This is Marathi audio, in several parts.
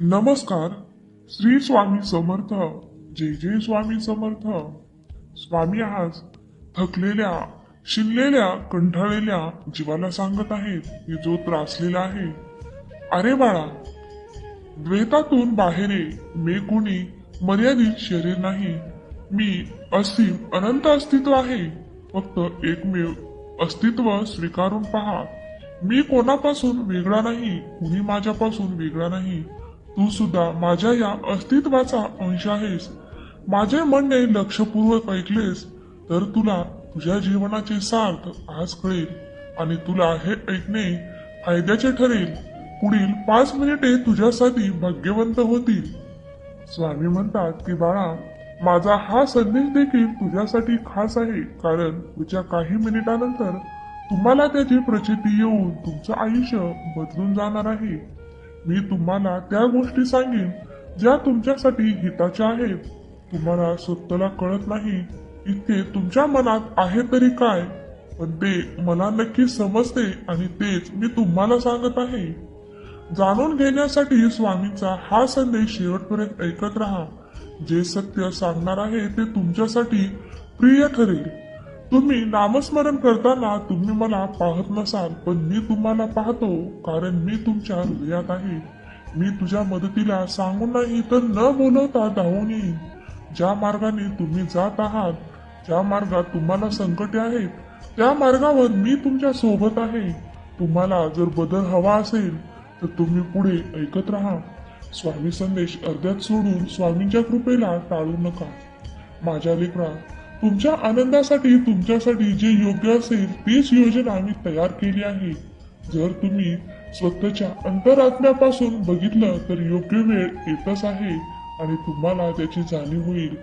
नमस्कार श्री स्वामी समर्थ जय जय स्वामी समर्थ. स्वामी आज थकलेल्या शिनलेल्या कंठाळलेल्या जीवाला सांगत आहेत की जो त्रासलेला आहे. अरे बाळा द्वैतातून बाहेर मे मी कोणी मर्यादित शरीर नाही. मी असीम अनंत अस्तित्व आहे. फक्त एकमेव अस्तित्व स्वीकारून पहा. मी कोणापासून वेगळा नाही कुणी माझ्यापासून वेगळा नाही. तू सुद्धा माझ्या या अस्तित्वाचा अंश आहेस. माझे म्हणणे लक्षपूर्वक ऐकलेस तर तुला तुझ्या जीवनाचे सार्थ आज कळेल आणि तुला हे ऐकणे फायद्याचे ठरेल. पुढील पाच मिनिटे तुझ्यासाठी भाग्यवंत होतील. स्वामी म्हणतात की बाळा माझा हा संदेश देखील तुझ्यासाठी खास आहे कारण तुझ्या काही मिनिटानंतर तुम्हाला त्याची प्रचिती येऊन तुमचं आयुष्य बदलून जाणार आहे. मी तुम्हाला त्या गोष्टी सांगेन ज्या तुमच्यासाठी हिताच्या आहेत. तुम्हाला स्वतःला कळत नाही इतके तुमच्या मनात आहे तरी काय? पण ते मला नक्की समजते आणि तेच मी तुम्हाला सांगत आहे. जाणून घेण्यासाठी स्वामींचा हा संदेश शेवटपर्यंत ऐकत राहा. जे सत्य सांगणार आहे ते तुमच्यासाठी प्रिय ठरेल. तुम्ही नामस्मरण करताना तुम्ही मला पाहत नसाल पण मी तुम्हाला पाहतो कारण मी तुमच्या हृदयात आहे. मी तुझ्या मदतीला सांगून नाही तर न बोलवता धावून येईन. ज्या मार्गाने तुम्ही जात आहात ज्या मार्गात तुम्हाला संकटे आहेत त्या मार्गावर मी तुमच्यासोबत आहे. तुम्हाला जर बदल हवा असेल तर तुम्ही पुढे ऐकत राहा. स्वामी संदेश अर्ध्यात सोडून स्वामींच्या कृपेला टाळू नका. माझ्या लेकरा तुमच्या आनंदासाठी तुमच्यासाठी जे योग्य असेल तीच योजना आम्ही तयार केली आहे. जर तुम्ही स्वतःच्या अंतरात्म्यापासून बघितलं तर योग्य वेळ येतच आहे आणि तुम्हाला त्याची जाणीव होईल.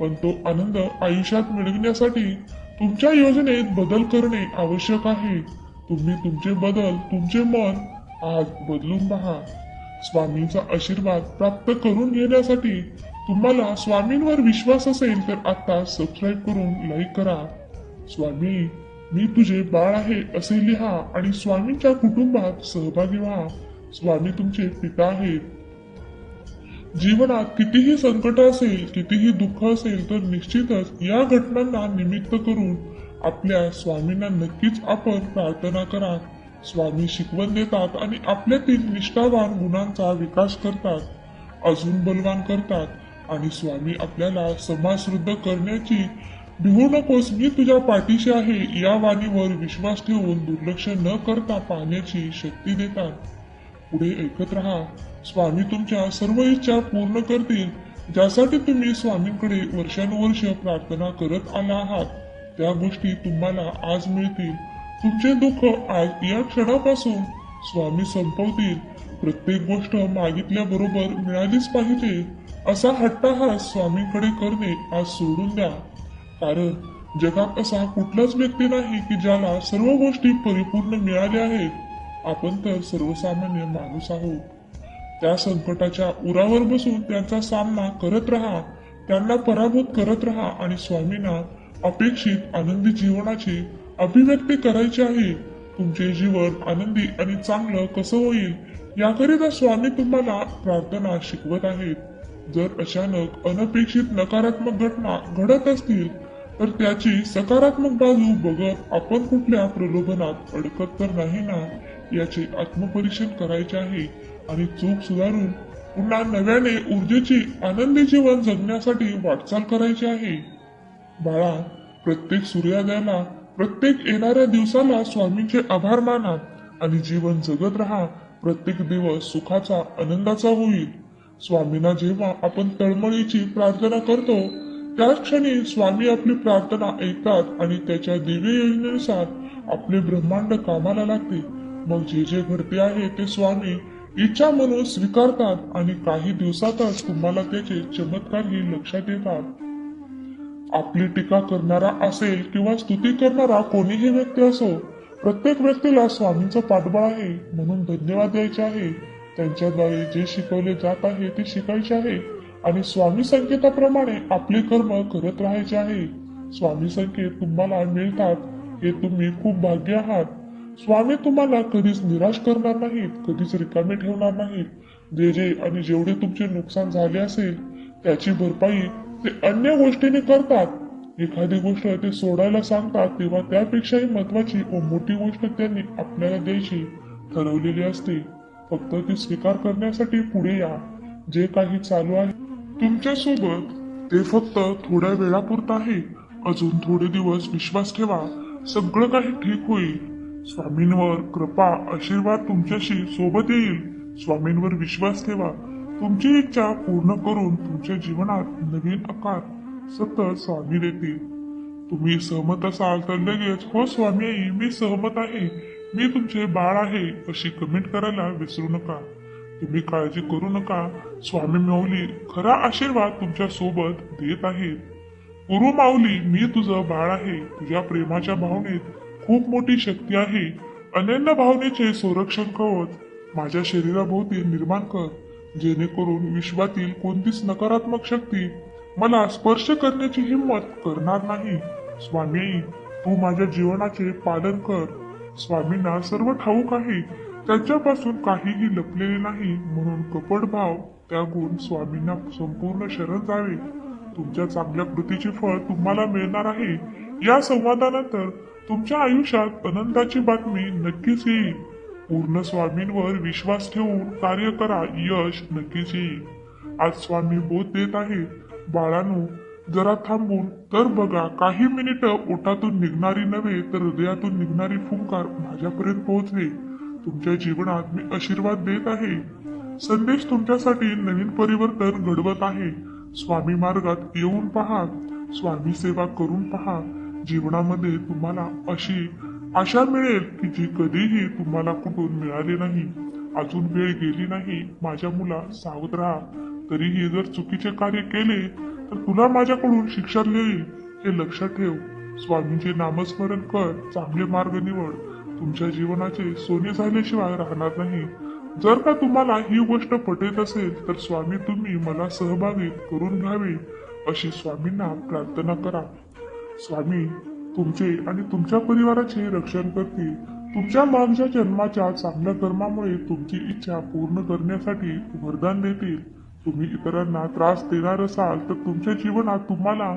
पण तो आनंद आयुष्यात मिळविण्यासाठी तुमच्या योजनेत बदल करणे आवश्यक आहे. तुम्ही तुमचे बदल तुमचे मन आज बदलून पहा. स्वामींचा आशीर्वाद प्राप्त करून घेण्यासाठी तुम्हाला स्वामींवर विश्वास असेल तर आता सबस्क्राईब करून लाईक करा. स्वामी मी तुझे बाळ आहे असे लिहा आणि स्वामींच्या कुटुंबात सहभागी व्हा. स्वामी तुमचे पिता आहेत. जीवनात कितीही संकट असेल कितीही दुःख असेल तर निश्चितच या घटनांना निमित्त करून आपल्या स्वामींना नक्कीच आपण प्रार्थना करा. स्वामी शिकवण देतात आणि आपल्यातील निष्ठावान गुणांचा विकास करतात. अजून बलवान करतात. आणि स्वामी आपल्याला समाजश्रद्ध करण्याची भिवू नकोस मी तुझ्या पाठीशी आहे. या वाणीवर विश्वास ठेवून दुर्लक्ष न करता पाहण्याची शक्ती देतात. पुढे ऐकत राहा. स्वामी तुमच्या सर्व इच्छा पूर्ण करतील. ज्यासाठी तुम्ही स्वामींकडे वर्षानुवर्ष प्रार्थना करत आला आहात त्या गोष्टी तुम्हाला आज मिळतील. तुमचे दुःख आज या क्षणापासून स्वामी संपवतील. प्रत्येक गोष्ट मागितल्या बरोबर मिळालीच पाहिजे. असा हट्टाहास स्वामींकडे करणे आज सोडून द्या. कारण जगात असा कुठलाच व्यक्ती नाही की ज्याला सर्व गोष्टी परिपूर्ण मिळाल्या आहेत. आपण तर सर्वसामान्य माणूस आहोत. त्या संकटाच्या उरावर बसून त्यांचा सामना करत राहा त्यांना पराभूत करत राहा आणि स्वामींना अपेक्षित आनंदी जीवनाची अभिव्यक्ती करायची आहे. तुमचे जीवन आनंदी आणि चांगलं कसं होईल याकरिता स्वामी तुम्हाला प्रार्थना शिकवत आहेत. जर अचानक अनपेक्षित नकारात्मक घटना घडत असतील तर त्याची सकारात्मक बाजू बघत आपण कुठल्या प्रलोभनात अडकत तर नाही ना याचे आत्मपरीक्षण करायचे आहे आणि चूक सुधारून पुन्हा नव्याने ऊर्जेची आनंदी जीवन जगण्यासाठी वाटचाल करायची आहे. बाळा प्रत्येक सूर्योदयाला प्रत्येक येणाऱ्या दिवसाला स्वामींचे आभार माना आणि जीवन जगत राहा. प्रत्येक दिवस सुखाचा आनंदाचा होईल. स्वामींना जेव्हा आपण तळमळीची प्रार्थना करतो त्याच क्षणी स्वामी आपली प्रार्थना ऐकतात आणि त्याच्या दिव्य योजनेनुसार आपले ब्रह्मांड कामाला लागते. मग जे जे घडते आहे ते स्वामी इच्छा म्हणून स्वीकारतात आणि काही दिवसातच तुम्हाला त्याचे चमत्कारही लक्षात येतात. आपली टीका करणारा असेल किंवा स्तुती करणारा कोणीही व्यक्ती असो प्रत्येक व्यक्तीला स्वामींचं पाठबळ आहे म्हणून धन्यवाद द्यायचे आहे. त्यांच्याद्वारे जे शिकवले जात आहे ते शिकायचे आहे. आणि स्वामी संकेताप्रमाणे आपले कर्म करत राहायचे आहे. स्वामी संकेत तुम्हाला मिळतात हे तुम्ही खूप भाग्य आहात. स्वामी तुम्हाला कधीच निराश करणार नाहीत कधीच रिकामे ठेवणार नाहीत. जे जे आणि जेवढे तुमचे नुकसान झाले असेल त्याची भरपाई ते अन्य गोष्टीने करतात. एखादी गोष्ट ते सोडायला सांगतात तेव्हा त्यापेक्षाही महत्वाची व मोठी गोष्ट त्यांनी आपल्याला द्यायची ठरवलेली असते. फक्त ती स्वीकार करण्यासाठी पुढे या. जे काही चालू आहे तुमच्यासोबत ते फक्त थोड्या वेळापुरतं आहे. अजून थोडे दिवस विश्वास ठेवा. सगळं काही ठीक होईल. स्वामींवर कृपा आशीर्वाद तुमच्याशी सोबत येईल. स्वामींवर विश्वास ठेवा. तुमची इच्छा पूर्ण करून तुमच्या जीवनात नवीन आकार सतत स्वामी देतील. तुम्ही सहमत असाल तर लगेच हो स्वामी आई मी सहमत आहे. मी तुमचे बाळ आहे अशी कमेंट करायला विसरू नका. तुम्ही काळजी करू नका. स्वामी माऊली खरा आशीर्वाद तुमच्यासोबत देत आहेत. गुरु माऊली मी तुझं बाळ आहे. तुझ्या प्रेमाच्या भावनेत खूप मोठी शक्ती आहे. अनन्य भावनेचे संरक्षण कवच माझ्या शरीराभोवती निर्माण कर. जेणेकरून विश्वातील कोणतीच नकारात्मक शक्ती मला स्पर्श करण्याची हिंमत करणार नाही. स्वामी तू माझ्या जीवनाचे पालन कर. स्वामींना सर्व ठाऊक आहे. त्यांच्यापासून काहीही लपलेले नाही. म्हणून कपट भाव त्यागून स्वामींना संपूर्ण शरण जावे. तुमच्या चांगल्या कृतीचे फळ तुम्हाला मिळणार आहे. या संवादानंतर तुमच्या आयुष्यात आनंदाची बातमी नक्कीच येईल. पूर्ण स्वामींवर विश्वास ठेवून कार्य करा यश नक्कीच येईल. आज स्वामी बोध देत आहे बाळांनो जरा थांबून तर बघा काही मिनिटं ओठातून निघणारी नव्हे तर हृदयातून निघणारी फुंकार माझ्यापर्यंत पोहोचले. तुमच्या जीवनात मी आशीर्वाद देत आहे. संदेश तुमच्यासाठी नवीन परिवर्तन घडवत आहे. स्वामी मार्गात येऊन पहा. स्वामी सेवा करून पहा. जीवनामध्ये तुम्हाला अशी आशा मिळेल की जी कधीही तुम्हाला कुठून मिळाली नाही. अजून वेळ गेली नाही. माझ्या मुला सावध राहा. तरीही जर चुकीचे कार्य केले तर तुला माझ्याकडून शिक्षा येईल हे लक्षात ठेव. स्वामींचे नामस्मरण कर चांगले मार्ग निवड. तुमच्या जीवनाचे सोने झाल्याशिवाय राहणार नाही. जर का तुम्हाला ही गोष्ट पटेत असेल तर स्वामी तुम्ही मला सहभागी करून घ्यावे अशी स्वामींना प्रार्थना करा. स्वामी तुमचे आणि तुमच्या परिवाराचे रक्षण करतील. तुमच्या मागच्या जन्माच्या चांगल्या कर्मामुळे तुमची इच्छा पूर्ण करण्यासाठी वरदान देतील. तुम्ही इतरांना त्रास देणार असाल तर तुमच्या जीवनात तुम्हाला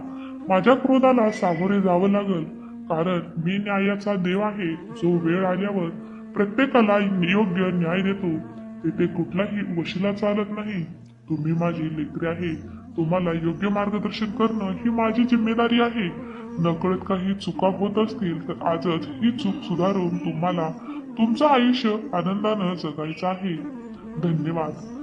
माझ्या क्रोधाला सामोरे जावं लागल. कारण मी न्यायाचा देव आहे. जो वेळ आल्यावर प्रत्येकाला योग्य न्याय देतो. तेथे कुठलाही वशिला चालत नाही. तुम्ही माझी लेकरे आहे. तुम्हाला योग्य मार्गदर्शन करणं ही माझी जिम्मेदारी आहे. नकळत काही चुका होत असतील तर आजच ही चूक सुधारून तुम्हाला तुमचं आयुष्य आनंदानं जगायचं आहे. धन्यवाद.